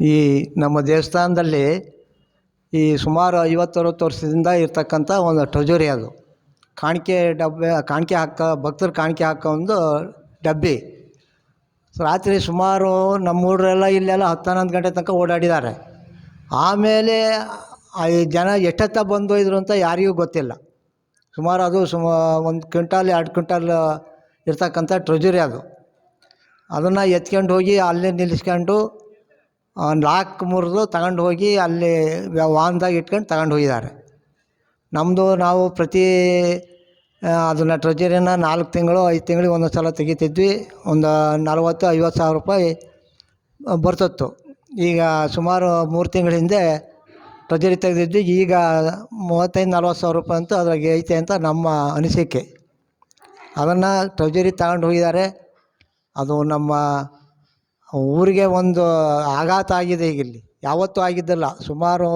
ಈ ನಮ್ಮ ದೇವಸ್ಥಾನದಲ್ಲಿ ಈ ಸುಮಾರು ಐವತ್ತು ವರ್ಷದಿಂದ ಇರತಕ್ಕಂಥ ಒಂದು ಟ್ರೆಜರಿ ಅದು. ಕಾಣಿಕೆ ಡಬ್ಬೆ, ಕಾಣಿಕೆ ಹಾಕೋ, ಭಕ್ತರು ಕಾಣಿಕೆ ಹಾಕೋ ಒಂದು ಡಬ್ಬಿ. ರಾತ್ರಿ ಸುಮಾರು ನಮ್ಮ ಊರೆಲ್ಲ ಇಲ್ಲೆಲ್ಲ ಹತ್ತು ಹನ್ನೊಂದು ಗಂಟೆ ತನಕ ಓಡಾಡಿದ್ದಾರೆ. ಆಮೇಲೆ ಈ ಜನ ಎಷ್ಟೊತ್ತ ಬಂದು ಒಯ್ದ್ರು ಅಂತ ಯಾರಿಗೂ ಗೊತ್ತಿಲ್ಲ. ಸುಮಾರು ಅದು ಸುಮ, ಒಂದು ಕ್ವಿಂಟಾಲ್, ಎರಡು ಕ್ವಿಂಟಲ್ ಇರ್ತಕ್ಕಂಥ ಟ್ರೆಜರಿ ಅದು. ಅದನ್ನು ಎತ್ಕೊಂಡು ಹೋಗಿ ಅಲ್ಲೇ ನಿಲ್ಲಿಸ್ಕೊಂಡು ಲಾಕ್ ಮುರಿದು ತಗೊಂಡು ಹೋಗಿ ಅಲ್ಲಿ ವಾಹನದಾಗ ಇಟ್ಕೊಂಡು ತಗೊಂಡು ಹೋಗಿದ್ದಾರೆ. ನಮ್ಮದು ನಾವು ಪ್ರತಿ ಅದನ್ನು ಟ್ರೆಜರಿನ ನಾಲ್ಕು ತಿಂಗಳು, ಐದು ತಿಂಗಳಿಗೆ ಒಂದೊಂದು ಸಲ ತೆಗಿತಿದ್ವಿ. ಒಂದು ನಲ್ವತ್ತು, ಐವತ್ತು ಸಾವಿರ ರೂಪಾಯಿ ಬರ್ತಿತ್ತು. ಈಗ ಸುಮಾರು ಮೂರು ತಿಂಗಳ ಹಿಂದೆ ಟ್ರೆಜರಿ ತೆಗೆದಿದ್ವಿ. ಈಗ ಮೂವತ್ತೈದು, ನಲ್ವತ್ತು ಸಾವಿರ ರೂಪಾಯಿ ಅಂತೂ ಅದ್ರಾಗೆ ಐತೆ ಅಂತ ನಮ್ಮ ಅನಿಸಿಕೆ. ಅದನ್ನು ಟ್ರೆಜರಿ ತಗೊಂಡು ಹೋಗಿದ್ದಾರೆ. ಅದು ನಮ್ಮ ಊರಿಗೆ ಒಂದು ಆಘಾತ ಆಗಿದೆ ಈಗ ಇಲ್ಲಿ. ಯಾವತ್ತೂ ಆಗಿದ್ದಿಲ್ಲ. ಸುಮಾರು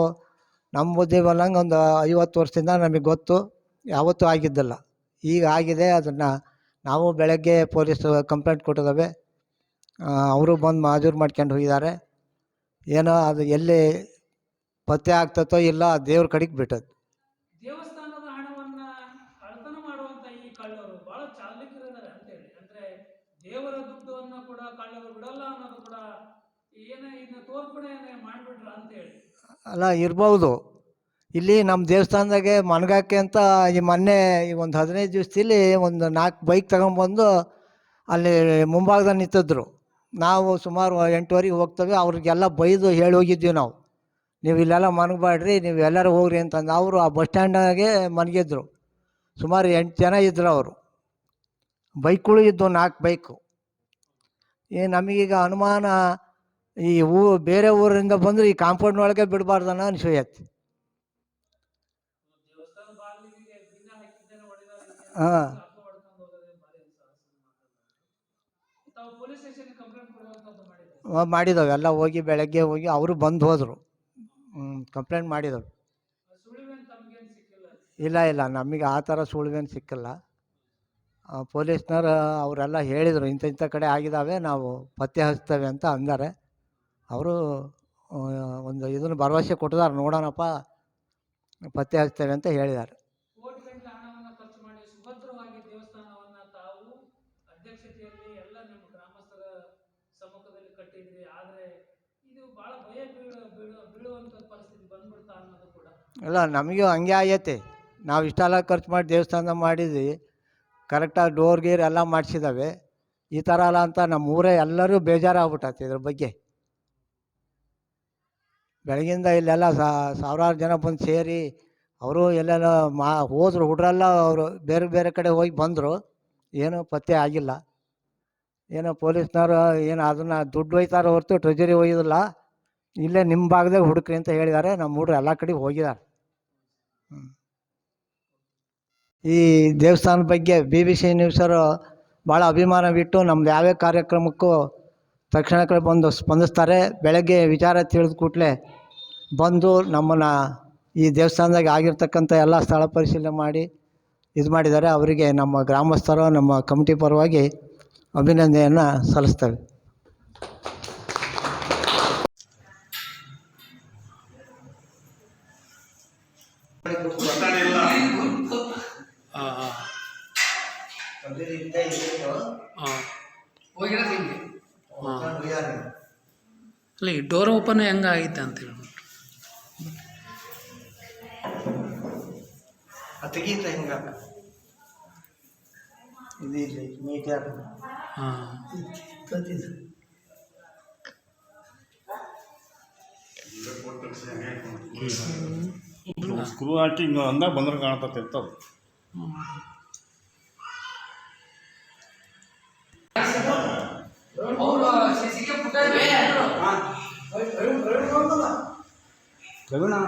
ನಮ್ಮ ಬುದ್ಧಿ ಬಂದಂಗೆ ಒಂದು ಐವತ್ತು ವರ್ಷದಿಂದ ನಮಗೆ ಗೊತ್ತು. ಯಾವತ್ತೂ ಆಗಿದ್ದಿಲ್ಲ. ಈಗ ಆಗಿದೆ ಅದನ್ನು ನಾವು ಬೆಳಗ್ಗೆ ಪೊಲೀಸ್ ಕಂಪ್ಲೇಂಟ್ ಕೊಟ್ಟಿದ್ದಾವೆ. ಅವರು ಬಂದು ಮಾಜೂರು ಮಾಡ್ಕೊಂಡು ಹೋಗಿದ್ದಾರೆ. ಏನೋ ಅದು ಎಲ್ಲಿ ಪತ್ತೆ ಆಗ್ತತೋ ಇಲ್ಲ ದೇವ್ರ ಕಡೆಗೆ ಬಿಟ್ಟದ್ದು. ದೇವರ ದುಡ್ಡನ್ನು ಕೂಡ ಕಳ್ಳರು ಬಿಡಲ್ಲ ಅಲ್ಲ, ಇರ್ಬೋದು. ಇಲ್ಲಿ ನಮ್ಮ ದೇವಸ್ಥಾನದಾಗೆ ಮನ್ಗಾಕೆ ಅಂತ ಈ ಮೊನ್ನೆ ಈ ಒಂದು ಹದಿನೈದು ದಿವಸದಲ್ಲಿ ಒಂದು ನಾಲ್ಕು ಬೈಕ್ ತಗೊಂಬಂದು ಅಲ್ಲಿ ಮುಂಭಾಗದಲ್ಲಿ ನಿಂತಿದ್ರು. ನಾವು ಸುಮಾರು ಎಂಟುವರೆಗೆ ಹೋಗ್ತೇವೆ, ಅವ್ರಿಗೆಲ್ಲ ಬೈದು ಹೇಳಿ ಹೋಗಿದ್ವಿ ನಾವು. ನೀವು ಇಲ್ಲೆಲ್ಲ ಮನಗಬೇಡ್ರಿ ನೀವು ಎಲ್ಲರೂ ಹೋಗ್ರಿ ಅಂತಂದು ಅವರು ಆ ಬಸ್ ಸ್ಟ್ಯಾಂಡಾಗೆ ಮನಗಿದ್ರು. ಸುಮಾರು ಎಂಟು ಜನ ಇದ್ದರು ಅವರು. ಬೈಕ್ಗಳು ಇದ್ದವು ನಾಲ್ಕು ಬೈಕು. ಈ ನಮಗೀಗ ಅನುಮಾನ ಈ ಊ ಬೇರೆ ಊರಿಂದ ಬಂದರೆ ಈ ಕಾಂಪೌಂಡ್ ಒಳಗೆ ಬಿಡಬಾರ್ದನ ಹೊಡೆದಾರೆ ಹಾಂ. ಕೊಡುವಂತದ್ದು ಎಲ್ಲ ಹೋಗಿ ಬೆಳಗ್ಗೆ ಹೋಗಿ ಅವರು ಬಂದು ಹೋದರು. ಕಂಪ್ಲೇಂಟ್ ಮಾಡಿದವು ಇಲ್ಲ ಇಲ್ಲ. ನಮಗೆ ಆ ಥರ ಸುಳಿವೇನು ಸಿಕ್ಕಿಲ್ಲ. ಪೊಲೀಸ್ನವ್ರು ಅವರೆಲ್ಲ ಹೇಳಿದರು ಇಂಥ ಇಂಥ ಕಡೆ ಆಗಿದ್ದಾವೆ ನಾವು ಪತ್ತೆ ಹಚ್ತೇವೆ ಅಂತ ಅಂದಾರೆ. ಅವರು ಒಂದು ಇದನ್ನು ಭರವಸೆ ಕೊಟ್ಟಿದ್ದಾರೆ ನೋಡೋಣಪ್ಪ ಪತ್ತೆ ಹಚ್ತೇವೆ ಅಂತ ಹೇಳಿದ್ದಾರೆ. ಅಲ್ಲ ನಮಗೂ ಹಂಗೆ ಆಗೈತಿ. ನಾವು ಇಷ್ಟೆಲ್ಲ ಖರ್ಚು ಮಾಡಿ ದೇವಸ್ಥಾನ ಮಾಡಿದ್ವಿ. ಕರೆಕ್ಟಾಗಿ ಡೋರ್ ಗೀರ್ ಎಲ್ಲ ಮಾಡಿಸಿದ್ದಾವೆ. ಈ ಥರ ಅಲ್ಲ ಅಂತ ನಮ್ಮ ಊರೇ ಎಲ್ಲರೂ ಬೇಜಾರಾಗ್ಬಿಟ್ಟತಿ ಇದ್ರ ಬಗ್ಗೆ. ಬೆಳಗಿಂದ ಇಲ್ಲೆಲ್ಲ ಸಾವಿರಾರು ಜನ ಬಂದು ಸೇರಿ ಅವರು ಎಲ್ಲೆಲ್ಲ ಮಾ, ಹೋದರು, ಹುಡ್ರೆಲ್ಲ ಅವರು ಬೇರೆ ಬೇರೆ ಕಡೆ ಹೋಗಿ ಬಂದರು. ಏನೂ ಪತ್ತೆ ಆಗಿಲ್ಲ. ಏನೋ ಪೊಲೀಸ್ನವರು ಏನು ಅದನ್ನು ದುಡ್ಡು ಒಯ್ತಾರೆ ಹೊರತು ಟ್ರೆಜರಿ ಒಯ್ಯೋದಿಲ್ಲ. ಇಲ್ಲೇ ನಿಮ್ಮ ಭಾಗದಾಗ ಹುಡುಕ್ರಿ ಅಂತ ಹೇಳಿದ್ದಾರೆ. ನಮ್ಮ ಹುಡ್ರು ಎಲ್ಲ ಕಡೆ ಹೋಗಿದ್ದಾರೆ. ಹ್ಮ್. ಈ ದೇವಸ್ಥಾನದ ಬಗ್ಗೆ ಬಿ ಬಿ ಸಿ ನ್ಯೂಸರು ಭಾಳ ಅಭಿಮಾನವಿಟ್ಟು ನಮ್ದು ಯಾವ್ಯಾವ ಕಾರ್ಯಕ್ರಮಕ್ಕೂ ತಕ್ಷಣಕ್ಕೆ ಬಂದು ಸ್ಪಂದಿಸ್ತಾರೆ. ಬೆಳಗ್ಗೆ ವಿಚಾರ ತಿಳಿದ ಕೂಡಲೇ ಬಂದು ನಮ್ಮನ್ನು ಈ ದೇವಸ್ಥಾನದಾಗ ಆಗಿರ್ತಕ್ಕಂಥ ಎಲ್ಲ ಸ್ಥಳ ಪರಿಶೀಲನೆ ಮಾಡಿ ಇದು ಮಾಡಿದ್ದಾರೆ. ಅವರಿಗೆ ನಮ್ಮ ಗ್ರಾಮಸ್ಥರು, ನಮ್ಮ ಕಮಿಟಿ ಪರವಾಗಿ ಅಭಿನಂದನೆಯನ್ನು ಸಲ್ಲಿಸ್ತೇವೆ. ಅಲ್ಲ ಈ ಡೋರ್ ಓಪನ್ ಹೆಂಗೆ ಆಗೈತೆ ಅಂತ ಹೇಳ್ಬಿಟ್ಟು. ತೆಗೀತ ಹಿಂಗ ಇದು ಇಲ್ಲಿ ನೀಟಾಗಿ ಹಾಂ. ಸ್ಕ್ರೂ ಹಾಕಿ ಹಿಂಗೆ ಅಂದಾಗ ಬಂದ್ರೆ ಕಾಣ್ತತೆ ಇರ್ತದೆ చదువునా